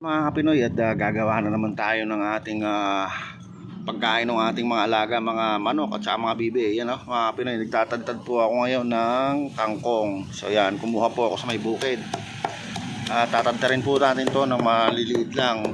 Mga kapinoy at ah, gagawa na naman tayo ng ating ah, pagkain ng ating mga alaga, mga manok at saka mga bibi. Yan o, mga kapinoy, nagtatadtad po ako ngayon ng kangkong. So yan, kumuha po ako sa may bukid. Uh, tatadtarin po natin to ng maliliit lang.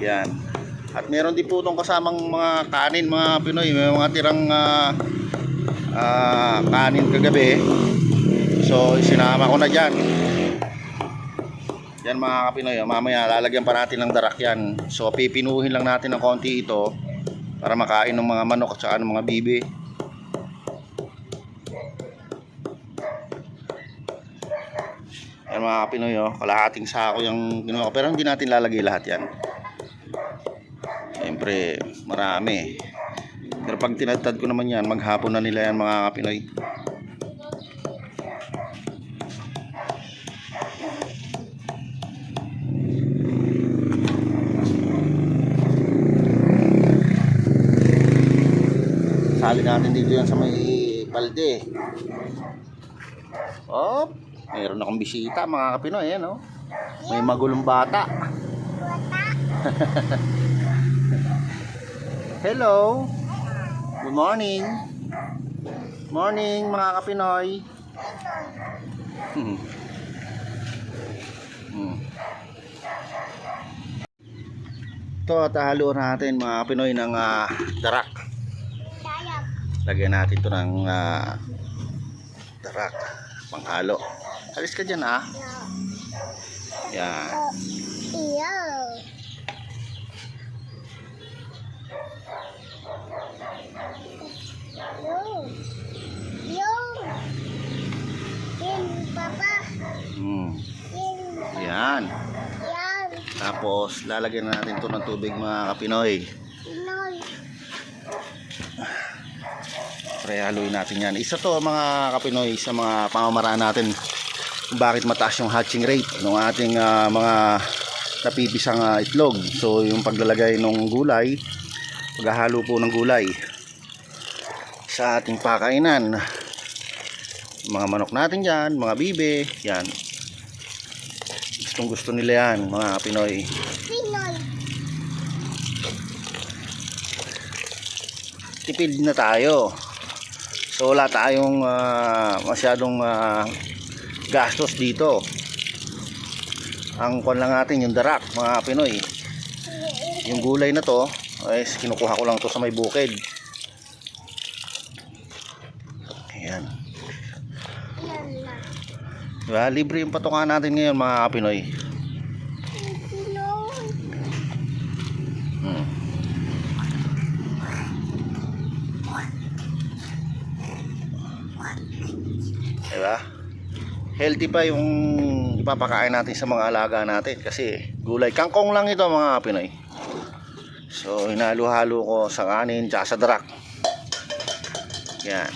Yan. At meron din po itong kasamang mga kanin mga Pinoy. May mga tirang ah, ah, kanin kagabi. So, sinama ko na dyan. Yan mga kapinoy, oh. mamaya lalagyan pa natin ng darak yan. So pipinuhin lang natin ng konti ito para makain ng mga manok at saka ng mga bibi. Yan mga kapinoy, oh. kalahating sako yung ginawa ko. Pero hindi natin lalagay lahat yan. Siyempre, marami. Pero pag tinatad ko naman yan, maghapon na nila yan mga kapinoy. Sali natin dito yan sa may balde. Oh, mayroon akong bisita mga kapinoy, yan oh. May magulong bata. Hello. Good morning. Morning mga kapinoy. Hmm. Hmm. Ito, tahalo natin mga Pinoy ng ah, darak. Lagyan natin ito ng ah, darak. Panghalo. Alis ka dyan ah. Yan. Hmm. Yan. Tapos lalagyan na natin ito ng tubig mga kapinoy. Pinoy. Pre, haluin natin yan. Isa to mga kapinoy sa mga pamamaraan natin bakit mataas yung hatching rate ng ating ah, mga napipisang ah, itlog. So yung paglalagay ng gulay, paghahalo po ng gulay sa ating pakainan. Mga manok natin dyan, mga bibe, yan. Gustong gusto nila yan, mga Pinoy. Pinoy. tipid na tayo. So wala tayong ah, masyadong ah, gastos dito. Ang kwan lang natin yung darak, mga Pinoy. Yung gulay na to, ay kinukuha ko lang to sa may bukid. Ayan. Diba? Libre yung patukan natin ngayon mga. Pinoy. Healthy pa yung ipapakain natin sa mga alaga natin kasi gulay. Kangkong lang ito mga Pinoy. So, hinalo-halo ko sa kanin tsaka sa darak. Yan.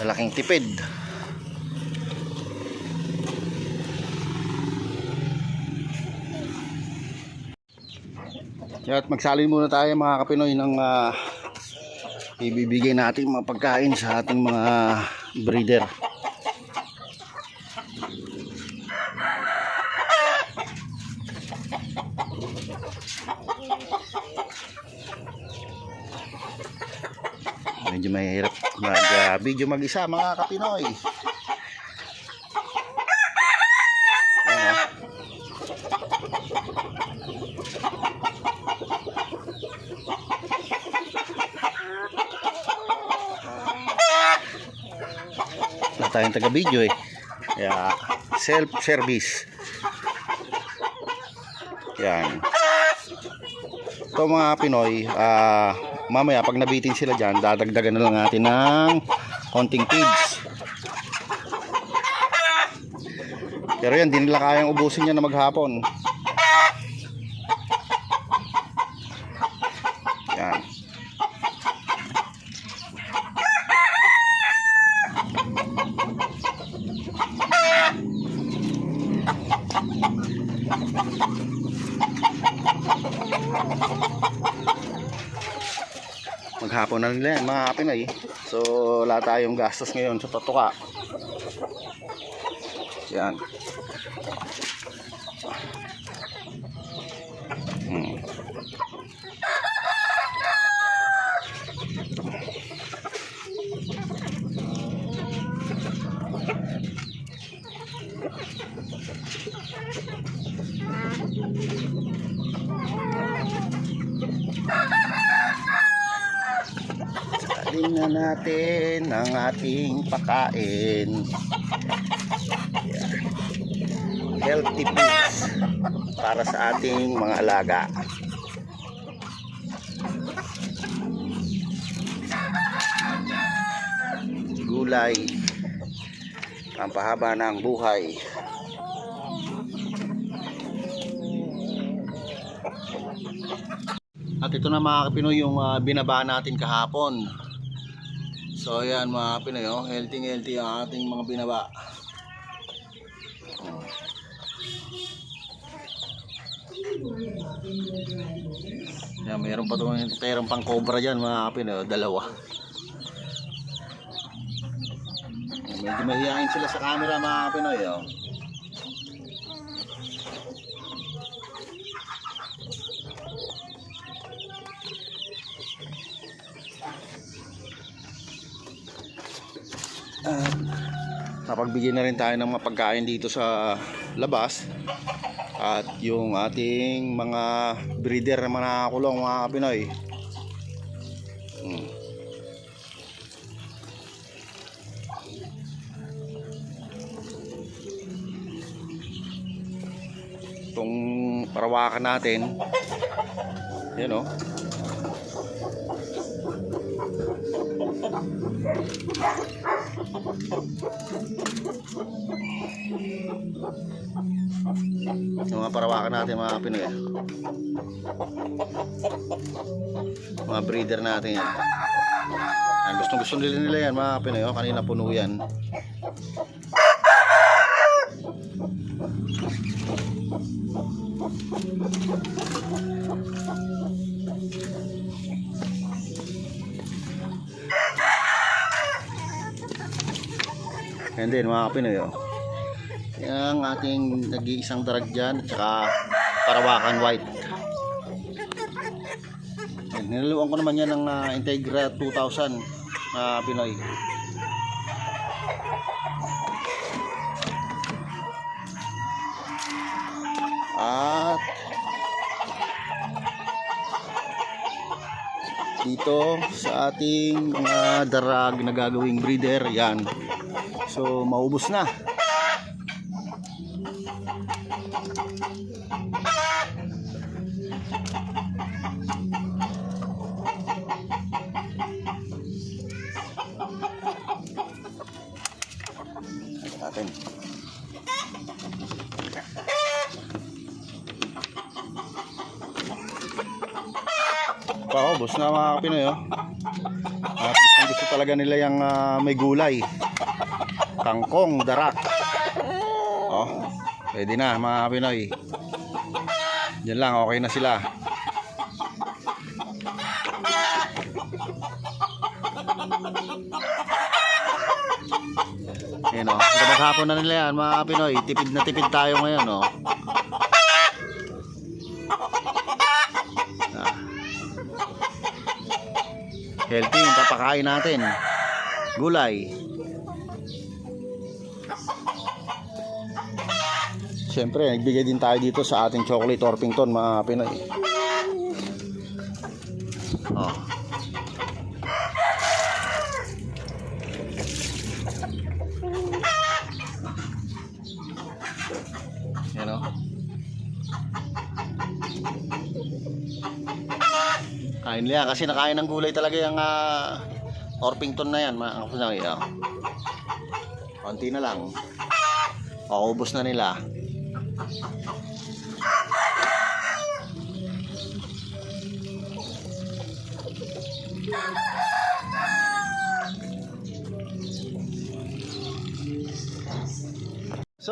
Malaking tipid. At magsalin muna tayo mga kapinoy ng ah, ibibigay natin mga pagkain sa ating mga breeder. Medyo mahirap mag-video mag-isa mga kapinoy. Ayan, tayong taga-video eh. Kaya, self-service. Yan. Ito mga Pinoy, ah, mamaya pag nabitin sila dyan, dadagdagan na lang natin ng konting feeds. Pero yan, di nila kayang ubusin yan na maghapon. Yan. Maghapon na nila yan mga Pinoy. So wala tayong gastos ngayon sa patuka yan na natin ang ating pakain. Yan. Healthy foods para sa ating mga alaga. Gulay. Pampahaba ng buhay. At ito na mga Pinoy yung ah, binaba natin kahapon. So ayan mga Pinoy, oh, healthy healthy ang ating mga binaba. Oh. Yan, mayroon pa itong mayroon pang cobra dyan mga Pinoy, oh, dalawa. Medyo mahihain sila sa camera mga Pinoy. Oh. At napagbigyan na rin tayo ng mga pagkain dito sa labas. At yung ating mga breeder na mga nakakulong mga Pinoy. Hmm. itong parawakan natin. Yan o yung mga parawakan natin mga Pinoy. Mga breeder natin yan. Yan gusto gusto nila nila yan mga Pinoy. Oh. kanina puno yan and then mga Pinoy oh. Yung ating nag-iisang darag dyan, at saka parawakan white. Yan, nilaluan ko naman yan ng ah, Integra 2000 na Pinoy. At dito sa ating mga darag na gagawing breeder, yan. So, maubos na. natin. Paubos na mga Pinoy oh. At gusto, gusto talaga nila yung ah, may gulay. Kangkong, darak. Oh, pwede na mga Pinoy. Diyan lang, okay na sila. Ayan o. Hanggang maghapon na nila yan mga Pinoy. Tipid na tipid tayo ngayon o. Ah. Healthy papakain natin. Gulay. Siyempre, nagbigay din tayo dito sa ating chocolate Orpington mga Pinoy. Oh. Yan o. Kain nila kasi nakain ng gulay talaga yung ah, Orpington na yan mga kapatid. Oh. Konti na lang. Paubos na nila. So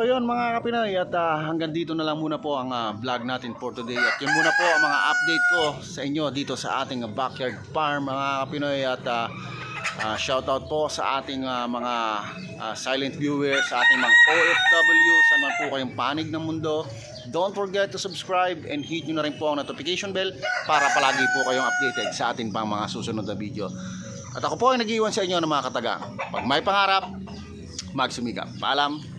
yun mga kapinoy at ah, hanggang dito na lang muna po ang ah, vlog natin for today. At yun muna po ang mga update ko sa inyo dito sa ating backyard farm mga kapinoy. At ah, ah, shoutout po sa ating ah, mga ah, silent viewers sa ating mga OFW saan man po kayong panig ng mundo. Don't forget to subscribe and hit nyo na rin po ang notification bell para palagi po kayong updated sa ating pang mga susunod na video. At ako po ay nag-iwan sa inyo ng mga kataga. Pag may pangarap magsumikap. Paalam